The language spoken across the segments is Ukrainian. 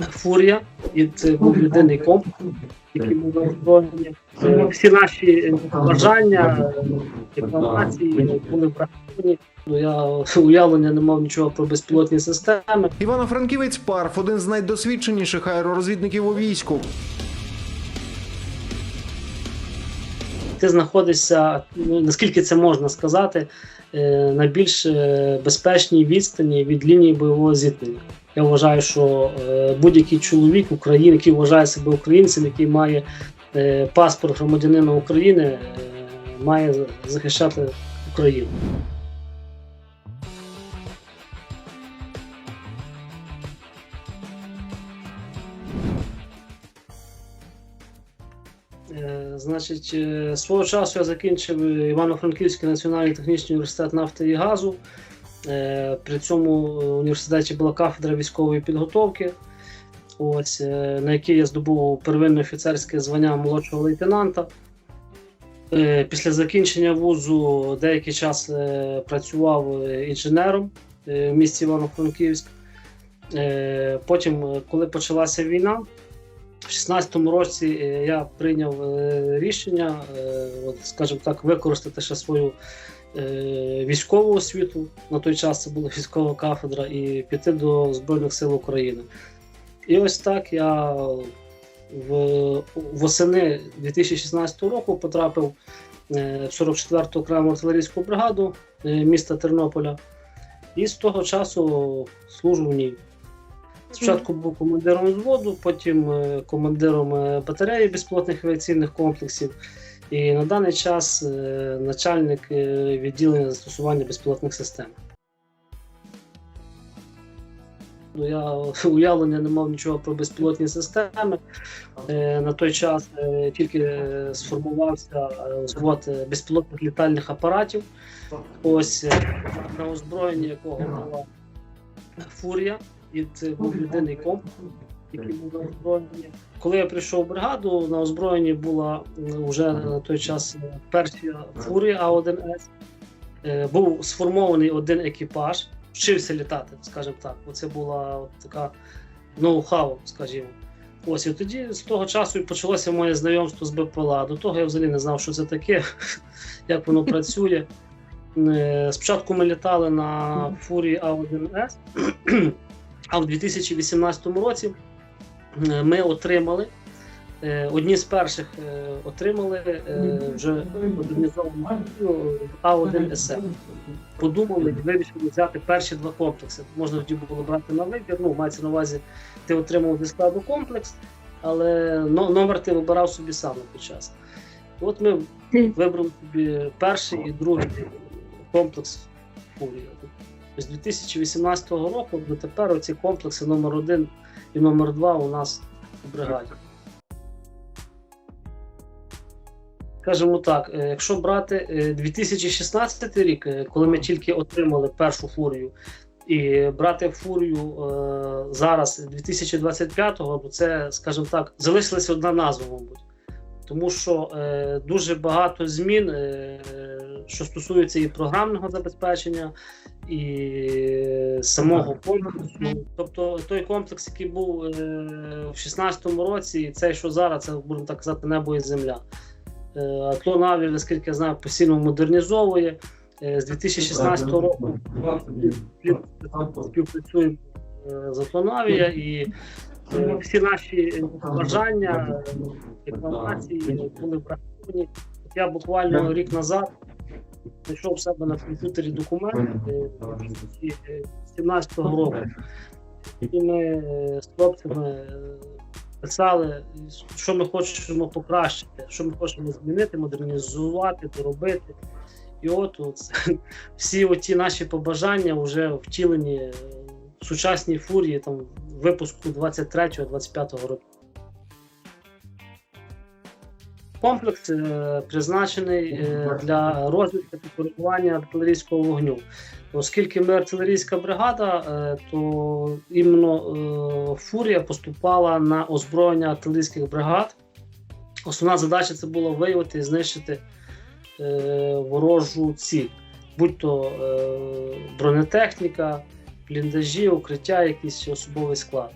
фурія, і це був єдиний комплекс, який був озброєний. Е, Всі наші бажання, інформації були враховані. Ну, Я уявлення не мав нічого про безпілотні системи. Івано-Франківець Парф один з найдосвідченіших аеророзвідників у війську. Ти знаходишся, ну, наскільки це можна сказати, е, на більш е, безпечній відстані від лінії бойового зіткнення. Я вважаю, що е, будь-який чоловік України, який вважає себе українцем, який має е, паспорт громадянина України, е, має захищати Україну. Значить, свого часу я закінчив Івано-Франківський національний технічний університет нафти і газу. Е, При цьому університеті була кафедра військової підготовки, ось, е, на якій я здобув первинне офіцерське звання молодшого лейтенанта. Е, Після закінчення вузу деякий час працював інженером в місті Івано-Франківськ. Потім, коли почалася війна, в 16-му році я прийняв рішення, скажімо так, використати ще свою військову освіту. На той час це була військова кафедра, і піти до Збройних сил України. І ось так я в, восени 2016 року потрапив е, в 44-ту окрему артилерійську бригаду е, міста Тернополя. І з того часу служу в ній. Спочатку був командиром взводу, потім е, командиром е, батареї безпілотних авіаційних комплексів. І на даний час е, начальник е, відділення застосування безпілотних систем. Ну, Я уявлення не мав нічого про безпілотні системи. Е, На той час тільки сформувався е, безпілотних літальних апаратів. Ось на озброєнні якого була фурія, і це був єдиний комплекс, був на озброєнні. Коли я прийшов в бригаду, на озброєнні була вже на той час е, перша фурія А1С. Е, Був сформований один екіпаж, вчився літати, скажімо так. Оце була от така ноу-хау, скажімо. Ось і тоді з того часу і почалося моє знайомство з БПЛА. До того я взагалі не знав, що це таке, як воно працює. Е, Спочатку ми літали на фурі А1С, а в 2018 році е, ми отримали е, одні з перших е, отримали е, вже модернізовану А1СМ. Подумали і вирішили взяти перші два комплекси. Можна тоді було брати на вибір. Ну, мається на увазі, ти отримав зі складу комплекс, але номер ти вибирав собі сам на час. От ми вибрали собі перший і другий комплекс фурія. З 2018 року до тепер оці комплекси номер 1 і номер 2 у нас у бригаді. Скажімо так, е, якщо брати е, 2016 рік, е, коли ми тільки отримали першу фурію, і брати фурію е, зараз 2025-го, бо це, скажімо так, залишилася одна назва, мабуть. Тому що е, дуже багато змін, е, що стосується і програмного забезпечення, і самого комплексу. Тобто той комплекс, який був е, в 16-му році, і цей, що зараз, це будемо так казати, небо і земля. Е, Атлон Авіа, наскільки я знаю, постійно модернізовує. Е, З 2016 року співпрацюємо з Атлон Авіа і всі наші бажання, інформації були враховані. Я буквально рік назад знайшов в себе на комп'ютері документ е, 2017 року. І ми е, з хлопцями е, писали, що ми хочемо покращити, що ми хочемо змінити, модернізувати, доробити. І от, от всі оті наші побажання вже втілені е, в сучасній фурії там, випуску 23-25 року. Комплекс е, призначений е, для розвитку та коригування артилерійського вогню. Оскільки ми артилерійська бригада, е, то іменно фурія поступала на озброєння артилерійських бригад. Основна задача це було виявити і знищити ворожу ціль, будь-то бронетехніка, бліндажі, укриття, якийсь особовий склад.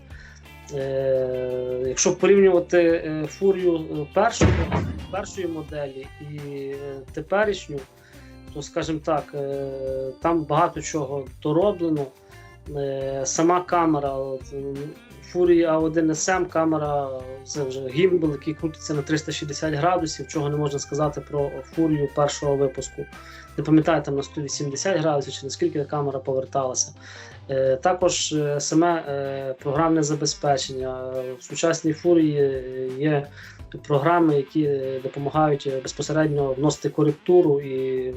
Е, якщо порівнювати е, фурію е, першої, першої моделі і теперішню, то, скажімо так, там багато чого дороблено. Сама камера, Фурія А1 SM, камера це вже гімбл, який крутиться на 360 градусів, чого не можна сказати про фурію першого випуску. Не пам'ятаю там на 180 градусів чи наскільки камера поверталася. Е, Також е, саме е, програмне забезпечення. В сучасній фурії є програми, які допомагають безпосередньо вносити коректуру і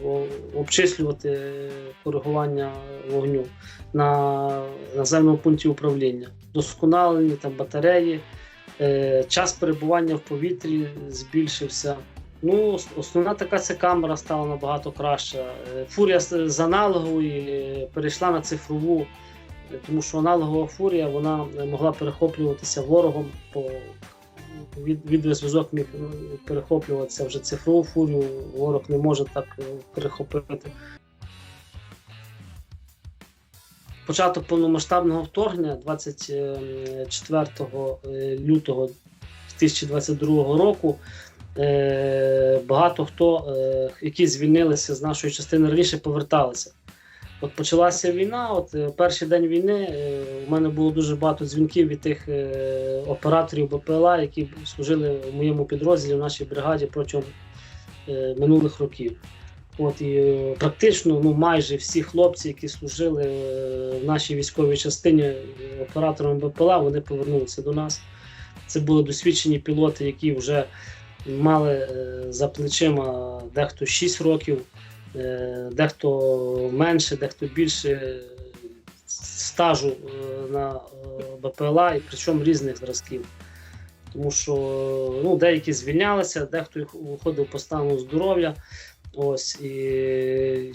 обчислювати коригування вогню на наземному пункті управління. Досконалені там батареї, час перебування в повітрі збільшився. Ну, основна така це камера стала набагато краща. Е, Фурія з аналогової е, перейшла на цифрову, е, тому що аналогова фурія вона могла перехоплюватися ворогом по від, відеозв'язок міг перехоплюватися вже цифрову фурію, ворог не може так перехопити. Початок повномасштабного вторгнення 24 е, лютого 2022 року. Е, Багато хто, е, які звільнилися з нашої частини раніше, поверталися. От почалася війна. От е, перший день війни е, у мене було дуже багато дзвінків від тих е, операторів БПЛА, які служили в моєму підрозділі в нашій бригаді протягом минулих років. От і практично ну, майже всі хлопці, які служили в нашій військовій частині операторами БПЛА, вони повернулися до нас. Це були досвідчені пілоти, які вже мали е, за плечима дехто 6 років, е, дехто менше, дехто більше е, стажу на БПЛА, і причому різних зразків. Тому що ну, деякі звільнялися, дехто їх уходив по стану здоров'я. Ось і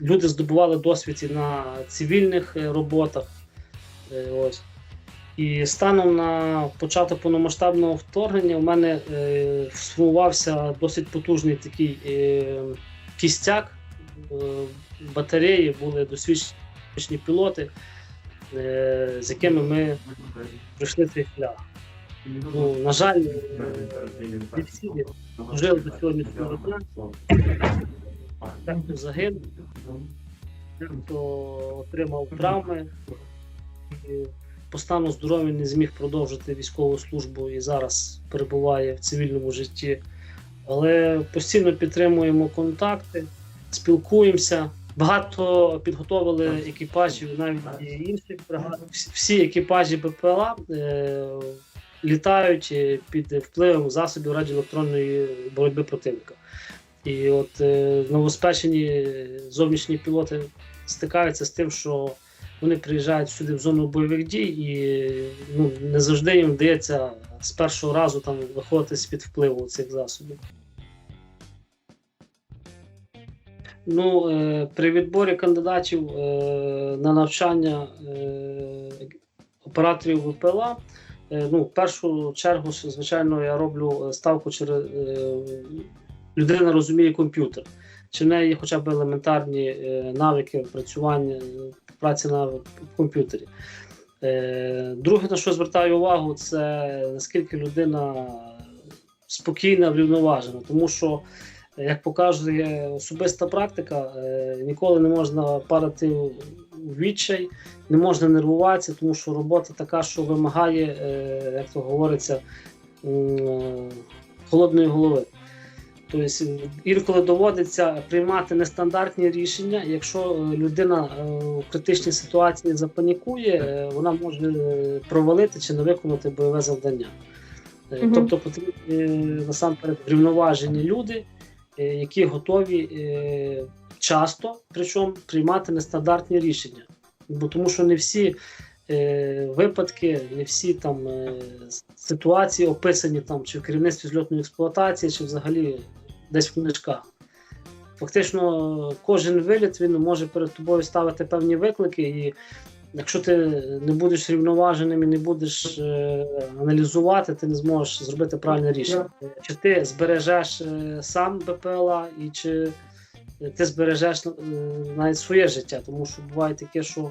люди здобували досвід і на цивільних роботах. Ось. І станом на початок повномасштабного вторгнення у мене е, сформувався досить потужний такий е, кістяк. Е, батареї були досвідчені пілоти, е, з якими ми пройшли цей шлях. Ну, на жаль, е, всі жили до сьогоднішнього дня. Дехто загинув, дехто отримав травми. І по стану здоров'я не зміг продовжити військову службу і зараз перебуває в цивільному житті. Але постійно підтримуємо контакти, спілкуємося. Багато підготовили екіпажів навіть інших бригад. Всі- екіпажі БПЛА е, літають е, під впливом засобів радіоелектронної боротьби противника. І от е, новоспечені зовнішні пілоти стикаються з тим, що вони приїжджають сюди в зону бойових дій, і ну, не завжди їм вдається з першого разу там виходити з-під впливу цих засобів. Ну, е, при відборі кандидатів е, на навчання е, операторів ВПЛА, е, ну, в першу чергу, звичайно, я роблю ставку через е, людина розуміє комп'ютер. Чи в неї є хоча б елементарні е, навики працювання, праці на комп'ютері. Е, друге, на що звертаю увагу, це наскільки людина спокійна, врівноважена. Тому що, як показує особиста практика, е, ніколи не можна парити відчай, не можна нервуватися, тому що робота така, що вимагає, е, як то говориться, холодної голови. Тобто інколи доводиться приймати нестандартні рішення. Якщо е, людина е, в критичній ситуації запанікує, е, вона може провалити чи не виконати бойове завдання. Мгм. Тобто потрібні насамперед врівноважені люди, які готові часто причому приймати нестандартні рішення. Бо тому що не всі е, випадки, не всі там е, ситуації описані там чи в керівництві зльотної експлуатації, чи взагалі десь в книжках. Фактично, кожен виліт він може перед тобою ставити певні виклики, і якщо ти не будеш рівноваженим і не будеш е, аналізувати, ти не зможеш зробити правильне рішення. Чи ти збережеш е, сам БПЛА, і чи ти збережеш е, навіть своє життя, тому що буває таке, що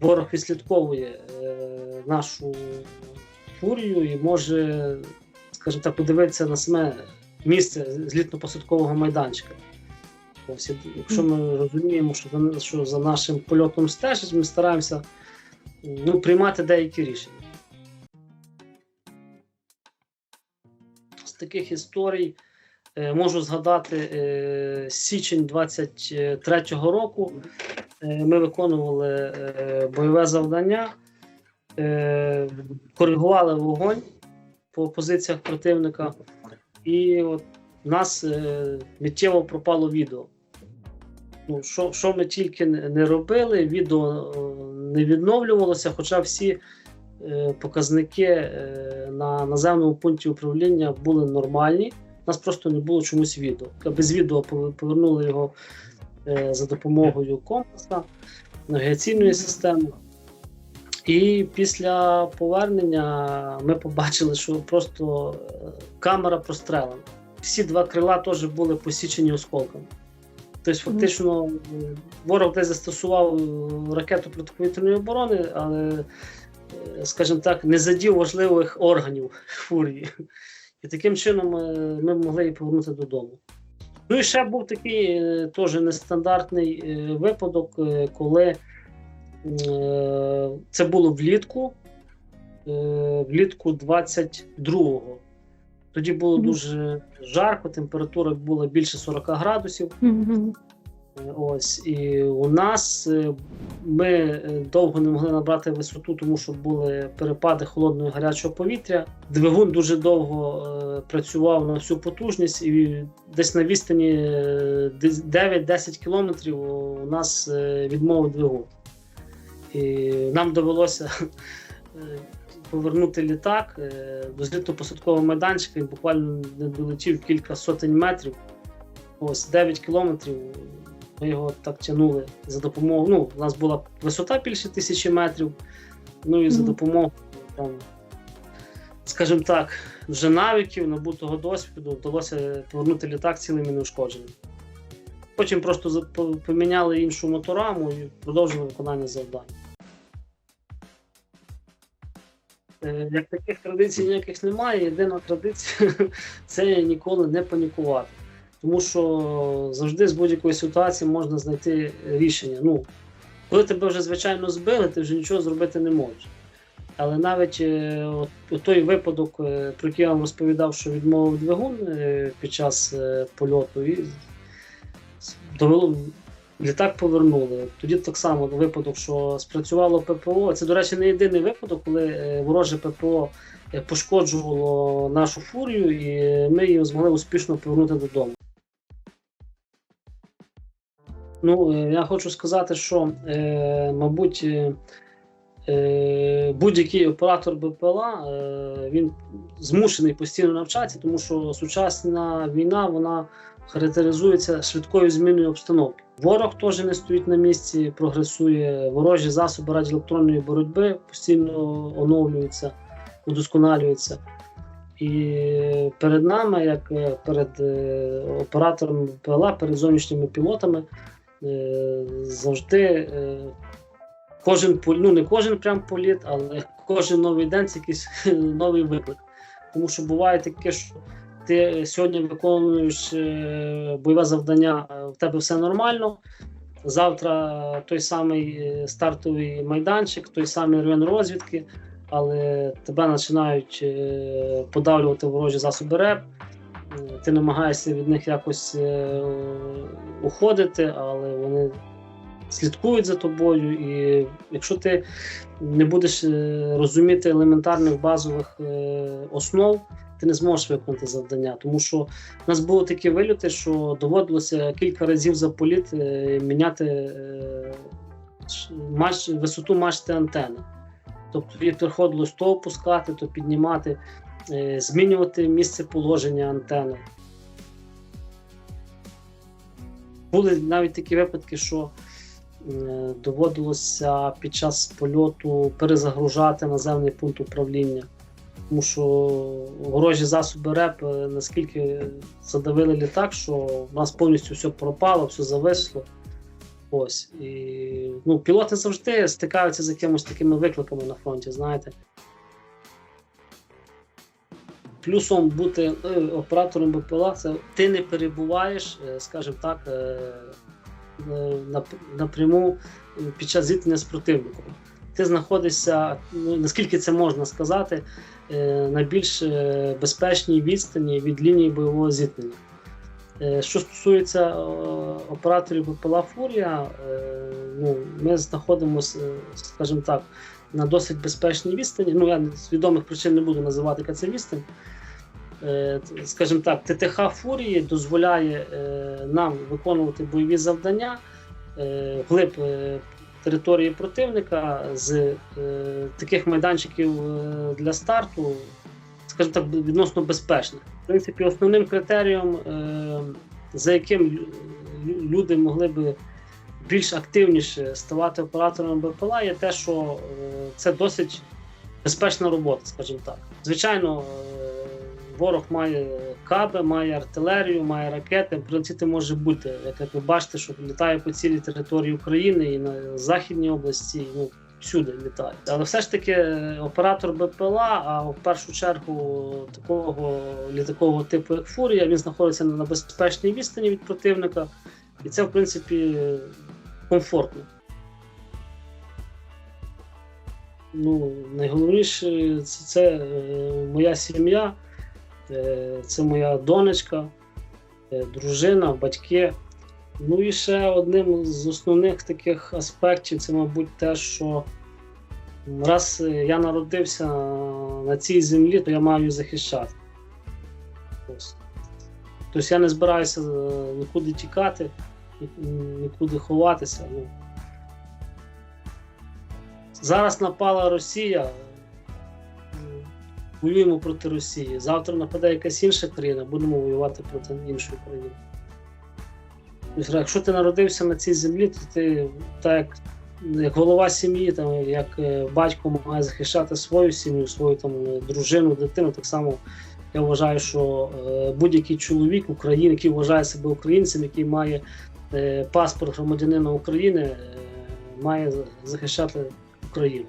ворог відслідковує е, нашу фурію і може, скажімо так, подивитися на саме місце злітно-посадкового майданчика. Якщо ми розуміємо, що за, що за нашим польотом стежить, ми стараємося ну, приймати деякі рішення. З таких історій е, можу згадати е, січень 23-го року. Е, ми виконували е, бойове завдання, е, коригували вогонь по позиціях противника, і от у нас е, миттєво пропало відео. Ну, що, що ми тільки не робили, відео е, не відновлювалося, хоча всі е, показники е, на наземному пункті управління були нормальні. У нас просто не було чомусь відео. Без відео повернули його е, за допомогою компаса, навігаційної системи. І після повернення ми побачили, що просто е, камера прострелена. Всі два крила теж були посічені осколками. Тобто, фактично, е, ворог десь застосував е, ракету протиповітряної оборони, але, скажімо так, не задів важливих органів фурії. І таким чином ми могли її повернути додому. Ну і ще був такий теж нестандартний випадок, коли це було влітку, е, влітку 22-го. Тоді було Мгм. дуже жарко, температура була більше 40 градусів. Мгм. Е, Ось і у нас е, ми е, довго не могли набрати висоту, тому що були перепади холодного і гарячого повітря. Двигун дуже довго е, працював на всю потужність, і десь на відстані е, десь 9-10 кілометрів у нас е, відмовив двигун. І нам довелося е, повернути літак е, до злітно-посадкового майданчика. Він буквально не долетів кілька сотень метрів. Ось 9 кілометрів. Ми його так тягнули за допомогою. Ну, у нас була висота більше тисячі метрів. Ну і за допомогою, там, скажімо так, вже навиків, набутого досвіду вдалося повернути літак цілим і неушкодженим. Потім просто поміняли іншу мотораму і продовжили виконання завдань. Як таких традицій ніяких немає, єдина традиція це ніколи не панікувати. Тому що завжди з будь-якої ситуації можна знайти рішення. Ну, коли тебе вже звичайно збили, ти вже нічого зробити не можеш. Але навіть е, от, той випадок, е, про який я вам розповідав, що відмовив двигун е, під час е, польоту, і довело, літак повернули. Тоді так само випадок, що спрацювало ППО. Це, до речі, не єдиний випадок, коли е, вороже ППО е, пошкоджувало нашу фурію, і ми її змогли успішно повернути додому. Ну, е, я хочу сказати, що, мабуть, будь-який оператор БПЛА він змушений постійно навчатися, тому що сучасна війна вона характеризується швидкою зміною обстановки. Ворог теж не стоїть на місці, прогресує. Ворожі засоби радіоелектронної боротьби постійно оновлюються, удосконалюються. І перед нами, як е, перед е, операторами БПЛА, перед зовнішніми пілотами, е, завжди кожен ну не кожен прям політ, але кожен новий день це якийсь новий виклик. Тому що буває таке, що ти сьогодні виконуєш е, бойове завдання, е, в тебе все нормально. Завтра той самий е, стартовий майданчик, той самий район розвідки, але тебе починають подавлювати ворожі засоби РЕП. Ти намагаєшся від них якось уходити, але вони слідкують за тобою. І якщо ти не будеш розуміти елементарних базових основ, ти не зможеш виконати завдання. Тому що в нас були такі вильоти, що доводилося кілька разів за політ е, міняти е, маш, висоту мачти антени. Тобто їх приходилось то опускати, то піднімати, е, змінювати місце положення антени. Були навіть такі випадки, що доводилося під час польоту перезагружати наземний пункт управління. Тому що ворожі засоби РЕП е, наскільки задавили літак, що в нас повністю все пропало, все зависло. Ось. І ну, пілоти завжди стикаються з якимось такими викликами на фронті, знаєте. плюсом бути е, оператором БПЛА це ти не перебуваєш, е, скажімо так, нап- напряму під час зіткнення з противником. Ти знаходишся, ну, наскільки це можна сказати, е, на більш е, безпечній відстані від лінії бойового зіткнення. Е, Що стосується операторів БПЛА Фурія, ну, ми знаходимося, скажімо так, на досить безпечній відстані. Ну, я з відомих причин не буду називати, яка це відстань. Скажімо так, ТТХ Фурії дозволяє нам виконувати бойові завдання вглиб е, території противника з е, таких майданчиків е, для старту, скажімо так, відносно безпечних. В принципі, основним критерієм, е, за яким люди могли би більш активніше ставати операторами БПЛА, є те, що е, це досить безпечна робота, скажімо так. Звичайно, е, ворог має каби, має артилерію, має ракети. Прилетіти може бути, як, ви бачите, що літає по цілій території України і на західній області. і, Ну, Всюди літає. Але все ж таки е, оператор БПЛА, а в першу чергу такого літакового типу, як Фурія, він знаходиться на безпечній відстані від противника, і це, в принципі, комфортно. Ну, найголовніше це, це е, моя сім'я, це моя донечка, е, дружина, батьки. Ну і ще одним з основних таких аспектів це, мабуть, те, що раз е, я народився на цій землі, то я маю захищати. Тобто я не збираюся е, нікуди тікати, нікуди ховатися. Ну. Зараз напала Росія. Воюємо проти Росії. Завтра нападе якась інша країна, будемо воювати проти іншої країни. Якщо ти народився на цій землі, то ти так як, голова сім'ї, там, як е, батько має захищати свою сім'ю, свою там, е, дружину, дитину, так само я вважаю, що е, будь-який чоловік України, який вважає себе українцем, який має паспорт громадянина України, має захищати Україну.